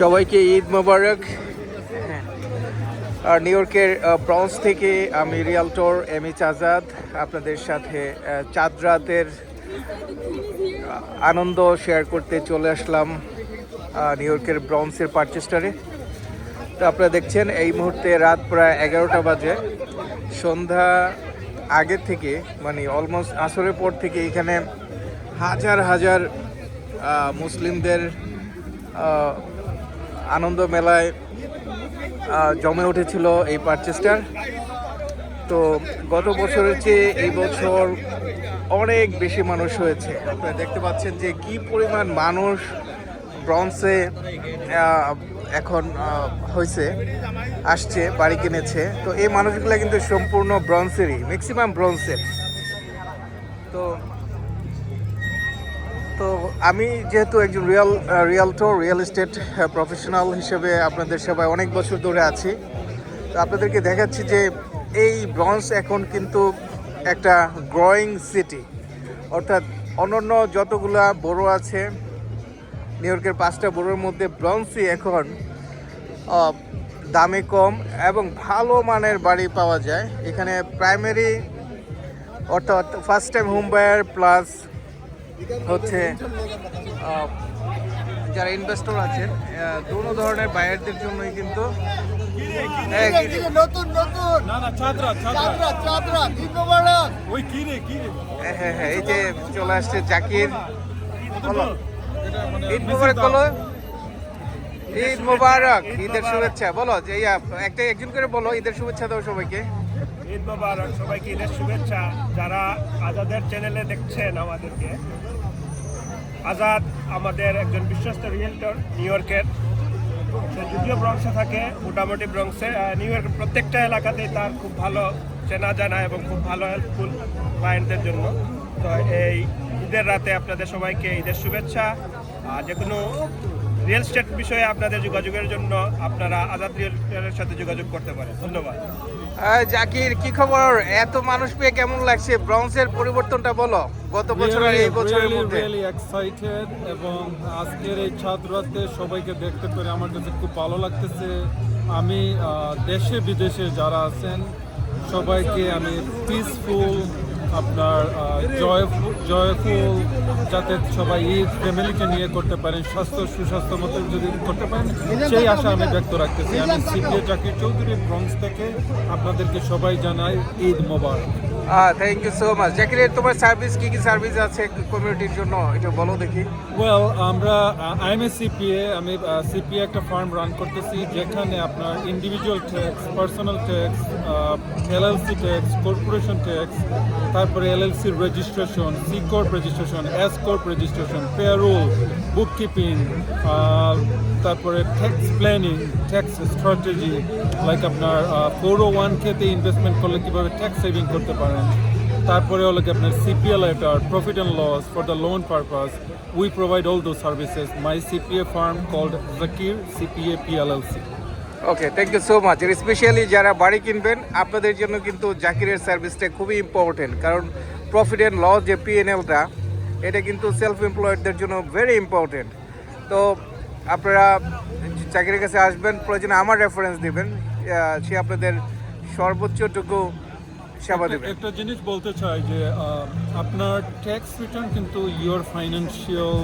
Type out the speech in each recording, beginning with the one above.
সবাইকে ঈদ মোবারক। আর নিউ ইয়র্কের ব্রঞ্জ থেকে আমি রিয়ালটোর এম এইচ আজাদ আপনাদের সাথে আহ, চাঁদ রাতের আনন্দ শেয়ার করতে চলে আসলাম নিউ ইয়র্কের ব্রঞ্জের পার্চেস্টারে। তো আপনারা দেখছেন এই মুহূর্তে রাত প্রায় এগারোটা বাজে। সন্ধ্যা আগে থেকে মানে অলমোস্ট আসরের পর থেকে এখানে হাজার হাজার মুসলিমদের আনন্দ মেলায় জমে উঠেছিল এই পারচেসটার তো গত বছরের চেয়ে এই বছর অনেক বেশি মানুষ হয়েছে। আপনারা দেখতে পাচ্ছেন যে কি পরিমাণ মানুষ ব্রঞ্জে এখন হয়েছে, আসছে, বাড়ি কিনেছে। তো এই মানুষগুলো কিন্তু সম্পূর্ণ ব্রঞ্জেরই ম্যাক্সিমাম ব্রঞ্জের। তো তো আমি যেহেতু একজন real realtor real estate professional হিসেবে আপনাদের সেবায় অনেক বছর ধরে আছি। তো আপনাদেরকে দেখাচ্ছি যে এই ব্রঞ্জ এখন কিন্তু একটা গ্রোয়িং সিটি অর্থাৎ অন্যান্য যতগুলা বড় আছে নিউ ইয়র্কের পাঁচটা বড়োর মধ্যে ব্রঞ্জই এখন দামে কম এবং ভালো মানের বাড়ি পাওয়া যায়। এখানে প্রাইমারি অর্থাৎ first time home buyer plus হচ্ছে আহ, যারা ইনভেস্টর আছেন দুটো ধরনের বায়ারদের জন্যই কিন্তু নতুন নতুন। হ্যাঁ হ্যাঁ হ্যাঁ এই যে চলে আসছে জাকির। বলো। ঈদ মোবারক বলো। ঈদ মোবারক ঈদের শুভেচ্ছা। বলো যে একটা একজন করে বলো ঈদের শুভেচ্ছা দাও সবাইকে। ঈদ মোবারক, সবাইকে ঈদের শুভেচ্ছা। যারা আজাদের চ্যানেলে দেখছেন আমাদেরকে, আজাদ আমাদের একজন বিশ্বস্ত রিয়েলটর নিউ ইয়র্কের সে যদিও ব্রংসে থাকে, মোটামুটি ব্রংসে নিউ ইয়র্কের প্রত্যেকটা এলাকাতেই তার খুব ভালো চেনা জানা এবং খুব ভালো হেল্পফুল ক্লায়েন্টদের জন্য। তো এই ঈদের রাতে আপনাদের সবাইকে ঈদের শুভেচ্ছা। আর যে কোনো রিয়েল স্টেট বিষয়ে আপনাদের যোগাযোগের জন্য আপনারা আজাদ রিয়েলটরের সাথে যোগাযোগ করতে পারেন। ধন্যবাদ। জাকির কি খবর? এত মানুষ পেয়ে কেমন লাগছে? ব্রঞ্জের পরিবর্তনটা বলো। গত বছর আর এই বছরের মধ্যে। রিয়েলি এক্সাইটেড এবং আজকের এই ছাত্রাতে সবাইকে দেখতে পেরে আমার কাছে খুব ভালো লাগতেছে। আমি দেশে বিদেশে যারা আছেন সবাইকে আমি পিসফুল আপনার জয়ফুল যাতে সবাই ঈদ ফ্যামিলিকে নিয়ে করতে পারেন, স্বাস্থ্য, সুস্বাস্থ্য মতো যদি করতে পারেন, সেই আশা আমি ব্যক্ত রাখতেছি। আমি সিপিএ চাকরি চৌধুরী ব্রঞ্জ থেকে আপনাদেরকে সবাই জানাই Eid Mubarak. Thank you so much Zakir তোমার সার্ভিস কি কি সার্ভিস আছে কমিউনিটির জন্য? এটা বলো দেখি। ওয়েল আমরা আই এম এ সিপিএ আমি সিপিএ একটা ফার্ম রান করতেছি যেখানে আপনার individual tax personal tax LLC tax corporation tax তারপরে এলএলসির registration C corp registration S corp registration payroll bookkeeping তারপরে tax planning tax strategy like আপনার ফোর ও ওয়ান খেতে investment করলে কীভাবে ট্যাক্স সেভিং করতে পারেন? তারপরে হলো কি আপনার CPL letter profit and loss for the loan purpose we provide all those services my CPA firm called Zakir CPA PLLC okay thank you so much specially যারা বাড়ি কিনবেন, আপনাদের জন্য কিন্তু জাকিরের সার্ভিসটা খুবই ইম্পর্টেন্ট কারণ প্রফিট অ্যান্ড লস যে পিএনএলটা এটা কিন্তু সেলফ এমপ্লয়েডদের জন্য ভেরি ইম্পর্টেন্ট তো আপনারা চাকরির কাছে আসবেন প্রয়োজনে আমার রেফারেন্স দিবেন সে আপনাদের সর্বোচ্চটুকু সেবা দেবে একটা জিনিস বলতে চাই যে আপনার ট্যাক্স রিটার্ন কিন্তু your financial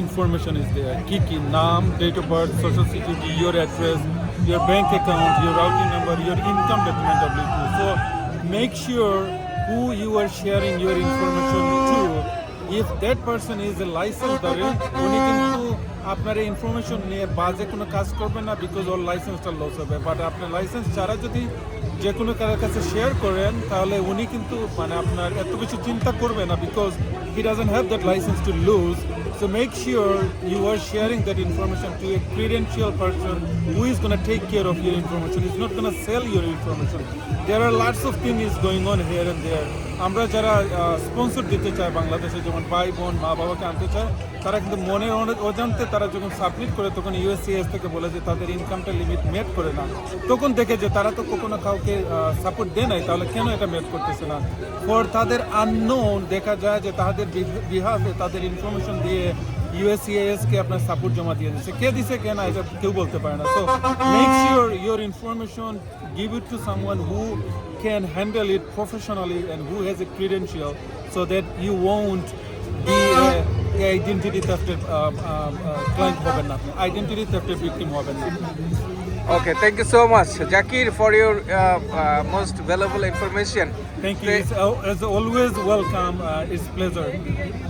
information is there কি কি? নাম date of birth social security your address your bank account your routing number your income document W two so make sure who you are sharing your information to if that person is a license ধরে উনি কিন্তু আপনার এই information নিয়ে বাজে কোনো কাজ করবে না বিকজ ওর লাইসেন্সটা লস হবে বাট আপনার লাইসেন্স ছাড়া যদি যে কোনো কারোর কাছে শেয়ার করেন, তাহলে উনি কিন্তু মানে আপনার এত কিছু চিন্তা করবে না because he doesn't have that license to lose so make sure you are sharing that information to a credential person who is going to take care of your information. He's not going to sell your information. There are lots of things going on here and there. আমরা যারা sponsor দিতে চাই বাংলাদেশে, যেমন ভাই বোন, মা বাবাকে আনতে চায় তারা কিন্তু মনে অজান্তে তারা যখন সাবমিট করে, তখন ইউএসসিএস থেকে বলে যে তাদের ইনকামটা লিমিট মেট করে না। তখন দেখে যে তারা তো কখনো কাউকে সাপোর্ট দেয় নাই, তাহলে কেন এটা মেট করতেছে না? ফর তাদের আননোন দেখা যায় যে তাদের বিহাফে তাদের ইনফরমেশন দিয়ে ইউএসসিআইএস কে আপনার সাপোর্ট জমা দিয়ে দিচ্ছে। কে দিছে, কে না, এটা কেউ বলতে পারে না। So make sure your information give it to someone who can handle it professionally and who has a credential so that you won't be identity থেফটের client হবেন না আপনি। আইডেন্টিটি থেফটের ভিকটিম হবেন না। Okay, thank you so much, Zakir, for your uh, uh, most valuable information. Thank you. It's, al- as always, welcome. Uh, it's pleasure.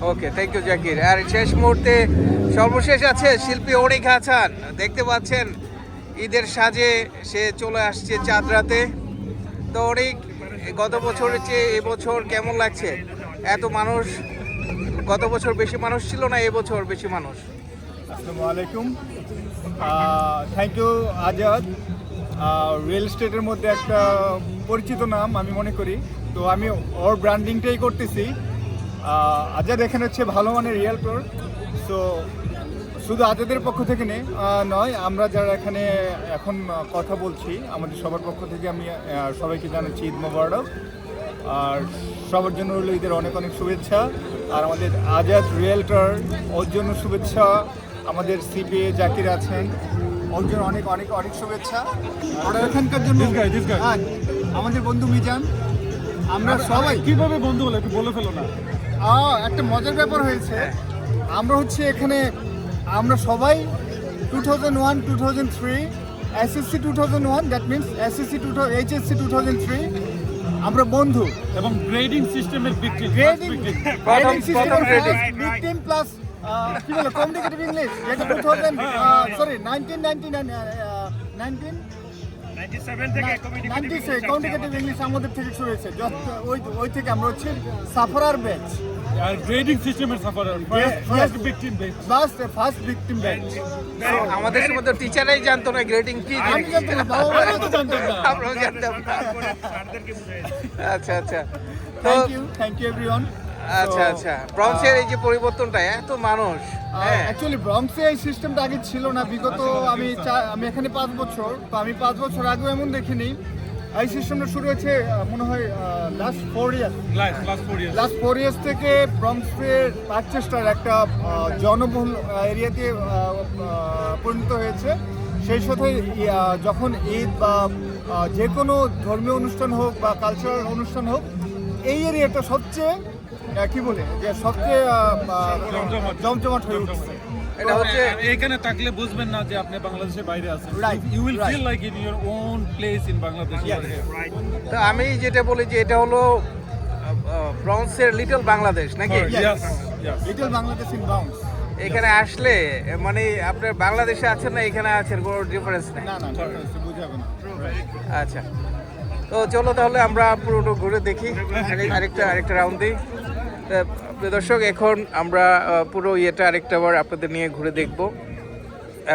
Okay thank you Zakir আর শেষ মুহূর্তে সর্বশেষ আছে শিল্পী অনিক হাসান দেখতে পাচ্ছেন ঈদের সাজে সে চলে আসছে চাঁদরাতে তো অনেক গত বছরের চেয়ে এবছর কেমন লাগছে এত মানুষ গত বছর বেশি মানুষ ছিল না এবছর বেশি মানুষ আসসালামু আলাইকুম থ্যাংক ইউ আজাদ। রিয়েল এস্টেটের মধ্যে একটা পরিচিত নাম আমি মনে করি। তো আমি ওর ব্র্যান্ডিংটাই করতেছি। আজাদ এখানে হচ্ছে ভালো মানের রিয়েলটর সো শুধু আজাদের পক্ষ থেকে নেই নয়, আমরা যারা এখানে এখন কথা বলছি, আমাদের সবার পক্ষ থেকে আমি সবাইকে জানাচ্ছি ঈদ মোবারক। আর সবার জন্য রইল ঈদের অনেক অনেক শুভেচ্ছা। আর আমাদের আজাদ রিয়েলটার ওর জন্য শুভেচ্ছা। আমাদের সিপিএ জাকির আছেন। ওর জন্য অনেক অনেক অনেক শুভেচ্ছা। ওরা এখানকার জন্য. হ্যাঁ, আমাদের বন্ধু মিজান। আমরা সবাই কীভাবে বন্ধু হলো একটু বলে ফেলো না। একটা মজার ব্যাপার হয়েছে। আমরা হচ্ছে এখানে আমরা সবাই two thousand one two thousand three SSC two thousand one that means SSC two HSC two thousand three আমরা বন্ধু। এবং গ্রেডিং সিস্টেমের গ্রেডিং. ভিকটিম প্লাস কি বলে কমিউনিকেটিভ ইংলিশ যেটা two thousand sorry nineteen ninety nine nineteen 97 থেকে ninety communicative English আমাদের। থেকে শুরু হয়েছে। ওই ওই থেকে আমরা হচ্ছে সাফারার ব্যাচ গ্রেডিং সিস্টেমের sufferer first. Victim base first first victim batch আমাদের সময় তো টিচারাই জানতো না গ্রেডিং কি আমি জানতাম না, বাবা মারা তো জানতাম না। আমরাও জানতাম না। আচ্ছা আচ্ছা। Thank you thank you everyone আচ্ছা আচ্ছা। ব্রঞ্চের এই যে পরিবর্তনটা এত মানুষ হ্যাঁ। অ্যাকচুয়ালি ব্রঙ্কসে এই সিস্টেমটা আগে ছিল না। বিগত আমি চা- আমি এখানে পাঁচ বছর তো আমি পাঁচ বছর আগেও এমন দেখিনি। এই সিস্টেমটা শুরু হয়েছে মনে হয় last four year last last four years last four years থেকে ব্রঙ্কসের পারচেস্টার একটা জনবহুল এরিয়াতে পরিণত হয়েছে। সেই সাথে যখন ঈদ বা যে কোনো ধর্মীয় অনুষ্ঠান হোক বা কালচারাল অনুষ্ঠান হোক এই এরিয়াটা সবচেয়ে কি বলে যে সবচেয়ে জমজমাট। হয়ে উঠছে। এটা হচ্ছে এখানে থাকলে বুঝবেন না যে আপনি বাংলাদেশের বাইরে আছেন। You will feel like in your own place in Bangladesh তো আমি যেটা বলি যে এটা হলো ব্রঞ্চের লিটল বাংলাদেশ নাকি? লিটল বাংলাদেশ ইন বাউন্স এখানে আসলে মানে আপনার বাংলাদেশে আছেন না এখানে আছেন কোনো ডিফারেন্স নেই। না না difference বুঝাবে না। আচ্ছা। তো চলো তাহলে আমরা পুরোটা ঘুরে দেখি। আরেকটা আরেকটা রাউন্ড দিই। দর্শক, এখন আমরা পুরো ইয়েটা আরেকটা বার আপনাদের নিয়ে ঘুরে দেখব।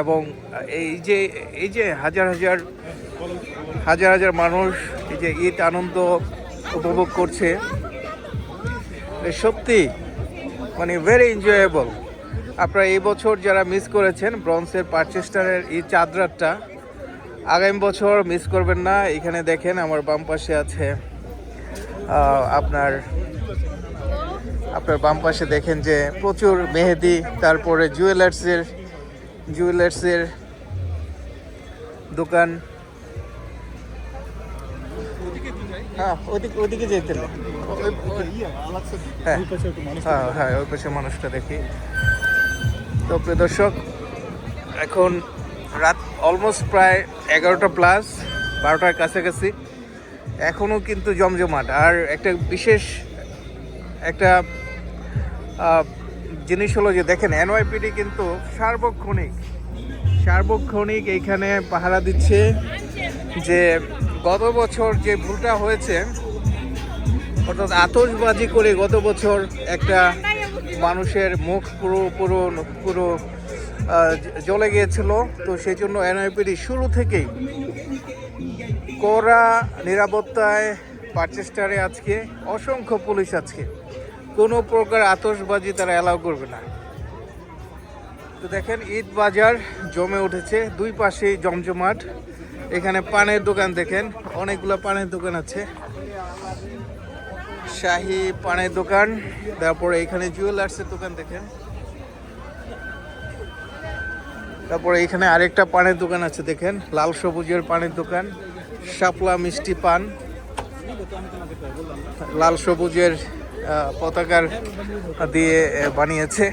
এবং এই যে এই যে হাজার হাজার হাজার হাজার মানুষ, এই যে ঈদ আনন্দ উপভোগ করছে সত্যি মানে ভেরি এনজয়েবল আপনারা এই বছর যারা মিস করেছেন ব্রন্সের পারচেস্টারের এই চাদরাটা, আগামী বছর মিস করবেন না। এখানে দেখেন আমার বাম পাশে আছে আপনার আপনার বাম পাশে দেখেন যে প্রচুর মেহেদি, তারপরে জুয়েলার্সের জুয়েলার্সের দোকান। হ্যাঁ ওদিকে ওদিকে যেতে হ্যাঁ হ্যাঁ হ্যাঁ ওই পাশে মানুষটা দেখি। তো প্রিয় দর্শক, এখন রাত অলমোস্ট প্রায় এগারোটা প্লাস বারোটার কাছাকাছি। এখনও কিন্তু জমজমাট। আর একটা বিশেষ একটা জিনিস হলো যে দেখেন এনওয়াইপিডি কিন্তু সার্বক্ষণিক সার্বক্ষণিক এইখানে পাহারা দিচ্ছে যে গত বছর যে ভুলটা হয়েছে, অর্থাৎ আতশবাজি করে গত বছর একটা মানুষের মুখ পুরো পুরো পুরো জ্বলে গিয়েছিল। তো সেই জন্য এনআইপিডি শুরু থেকেই কড়া নিরাপত্তায় পারচেস্টারে আজকে, অসংখ্য পুলিশ আজকে কোনো প্রকার আতশবাজি তারা অ্যালাউ করবে না। তো দেখেন, ঈদ বাজার জমে উঠেছে। দুই পাশেই জমজমাট। এখানে পানের দোকান দেখেন, অনেকগুলো পানের দোকান আছে। শাহি পানের দোকান, তারপরে এখানে জুয়েলার্সের দোকান দেখেন। তারপরে এখানে আরেকটা পানের দোকান আছে দেখেন, লাল সবুজের পানের দোকান, শাপলা মিষ্টি পান, লাল সবুজের পতাকার দিয়ে বানিয়েছে.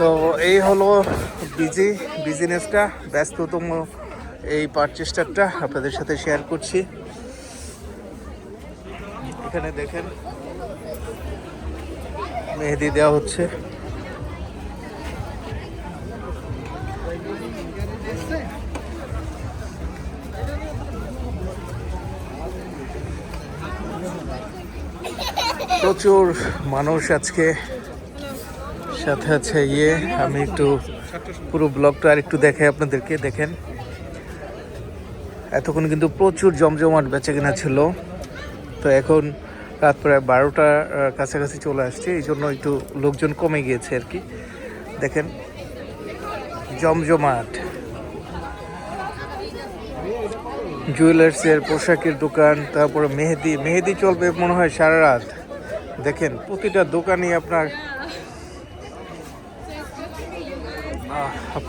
তো এই হলো বিজি বিজনেসটা, ব্যস্ততম এই পারচেস্টারটা আপনাদের সাথে শেয়ার করছি। এখানে দেখেন, মেহেদি দেওয়া হচ্ছে। প্রচুর মানুষ আজকে সাথে আছে ইয়ে। আমি একটু পুরো ব্লগটা আর একটু দেখাই আপনাদেরকে, দেখেন। এতক্ষণ কিন্তু প্রচুর জমজমাট বেচা কেনা ছিল। তো এখন রাত প্রায় বারোটার কাছাকাছি চলে আসছে, এই জন্য একটু লোকজন কমে গিয়েছে আর কি। দেখেন, জমজমাট। জুয়েলার্সের পোশাকের দোকান, তারপরে মেহেদি মেহেদি চলবে মনে হয় সারা রাত। দেখেন, প্রতিটা দোকানই আপনার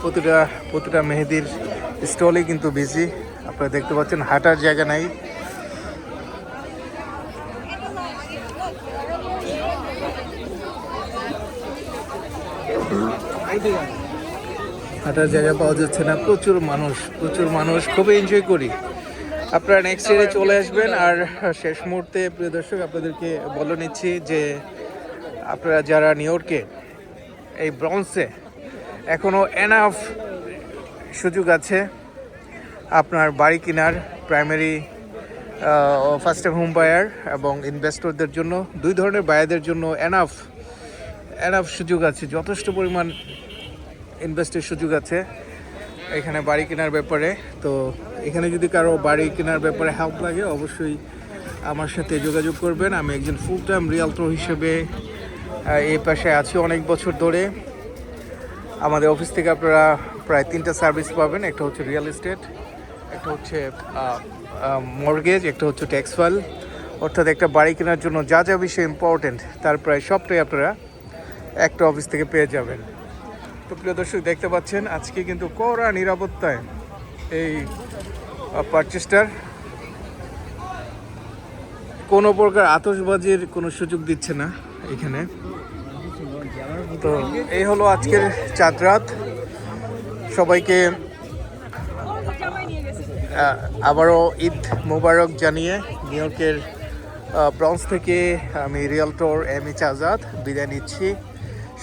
প্রতিটা প্রতিটা মেহেদির স্টলই কিন্তু বিজি আপনারা দেখতে পাচ্ছেন, হাঁটার জায়গা নাই। হাঁটার জায়গা পাওয়া যাচ্ছে না, প্রচুর মানুষ প্রচুর মানুষ, খুবই এনজয় করি। আপনারা নেক্সট ইয়ারে চলে আসবেন আর শেষ মুহূর্তে, প্রিয় দর্শক, আপনাদেরকে বলে নিচ্ছি যে আপনারা যারা নিউ ইয়র্কে এই ব্রঞ্জে এখনও এনাফ সুযোগ আছে আপনার বাড়ি কেনার primary first time home buyer এবং ইনভেস্টরদের জন্য, দুই ধরনের বায়ারদের জন্য এনাফ এনাফ সুযোগ আছে, যথেষ্ট পরিমাণ ইনভেস্টের সুযোগ আছে। এখানে বাড়ি কেনার ব্যাপারে। তো এখানে যদি কারও বাড়ি কেনার ব্যাপারে হেল্প লাগে, অবশ্যই আমার সাথে যোগাযোগ করবেন। আমি একজন ফুল টাইম রিয়ালটর হিসেবে এই পাশে আছি অনেক বছর ধরে। আমাদের অফিস থেকে আপনারা প্রায় তিনটা সার্ভিস পাবেন। একটা হচ্ছে রিয়েল এস্টেট একটা হচ্ছে মর্গেজ একটা হচ্ছে ট্যাক্স ফাইল অর্থাৎ একটা বাড়ি কেনার জন্য যা যা বিষয় ইম্পর্টেন্ট তার প্রায় সবটাই আপনারা একটা অফিস থেকে পেয়ে যাবেন। তো প্রিয় দর্শক, দেখতে পাচ্ছেন, আজকে কিন্তু কড়া নিরাপত্তায় এই পারচেস্টার কোনো প্রকার আতশবাজির কোনো সুযোগ দিচ্ছে না এখানে। তো এই হলো আজকের চাঁদ রাত। সবাইকে আবারও ঈদ মোবারক জানিয়ে নিউ ইয়র্কের ব্রঞ্জ থেকে আমি রিয়ালটর এম এইচ আজাদ বিদায় নিচ্ছি।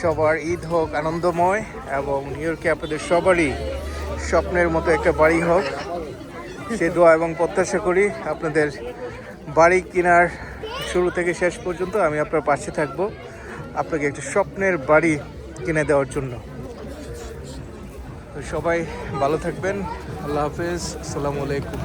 সবার ঈদ হোক, আনন্দময় এবং নিউ ইয়র্কে আপনাদের সবারই স্বপ্নের মতো একটা বাড়ি হোক। সে দোয়া এবং প্রত্যাশা করি আপনাদের বাড়ি কেনার শুরু থেকে শেষ পর্যন্ত আমি আপনার পাশে থাকব। আপনাকে একটা স্বপ্নের বাড়ি কিনে দেওয়ার জন্য। সবাই ভালো থাকবেন। আল্লাহ হাফেজ। আসসালামু আলাইকুম।